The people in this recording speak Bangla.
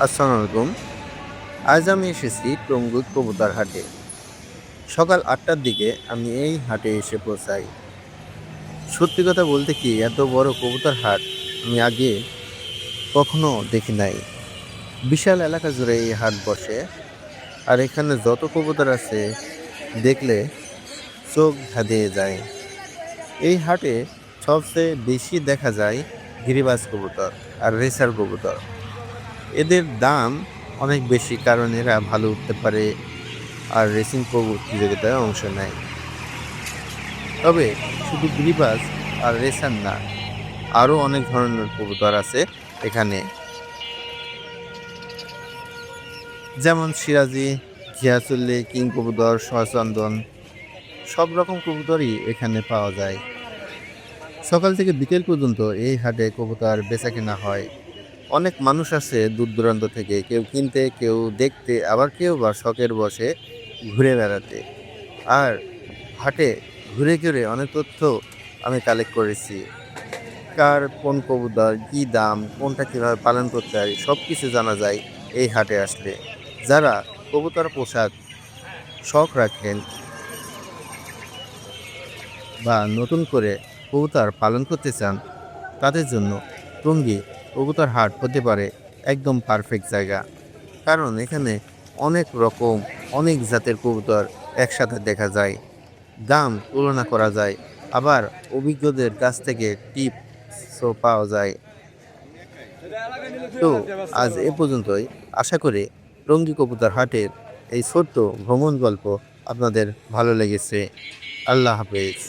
আসসালামু আলাইকুম। আজ আমি এসেছি টঙ্গুত কবুতর হাটে। সকাল আটটার দিকে আমি এই হাটে এসে পৌঁছাই। সত্যি কথা বলতে কি, এত বড় কবুতার হাট আমি আগে কখনো দেখি নাই। বিশাল এলাকা জুড়ে এই হাট বসে। আর এখানে যত কবুতর আছে, দেখলে চোখ ধাঁধিয়ে যায়। এই হাটে সবচেয়ে বেশি দেখা যায় গিরিবাজ কবুতর আর রেসার কবুতর। এদের দাম অনেক বেশি, কারণ এরা ভালো উঠতে পারে আর রেসিং প্রতিযোগিতায় অংশ নেয়। তবে শুধু গিরিবাজ আর রেসার না, আরও অনেক ধরনের কবুতর আছে এখানে। যেমন সিরাজি, ঘিয়াচুল্লি, কিং কবুতর সচন্দন সব রকম কবুতরই এখানে পাওয়া যায়। সকাল থেকে বিকেল পর্যন্ত এই হাটে কবুতর বেচা কেনা হয়। অনেক মানুষ আছে দূর দূরান্ত থেকে, কেউ কিনতে, কেউ দেখতে, আবার কেউ বা শখের বসে ঘুরে বেড়াতে। আর হাটে ঘুরে ঘুরে অনেক তথ্য আমি কালেক্ট করেছি। কার কোন কবুতর, কী দাম, কোনটা কীভাবে পালন করতে হয় সব কিছু জানা যায় এই হাটে আসলে। যারা কবুতর পোশাক শখ রাখেন বা নতুন করে কবুতর পালন করতে চান, তাদের জন্য টঙ্গী কবুতর হাট হতে পারে একদম পারফেক্ট জায়গা। কারণ এখানে অনেক রকম, অনেক জাতের কবুতর একসাথে দেখা যায়। দাম তুলনা করা যায়। আবার অভিজ্ঞদের কাছ থেকে টিপসও পাওয়া যায়। তো আজ এ পর্যন্তই। আশা করি টঙ্গী কবুতর হাটের এই ছোট্ট ভ্রমণ গল্প আপনাদের ভালো লেগেছে। আল্লাহ হাফেজ।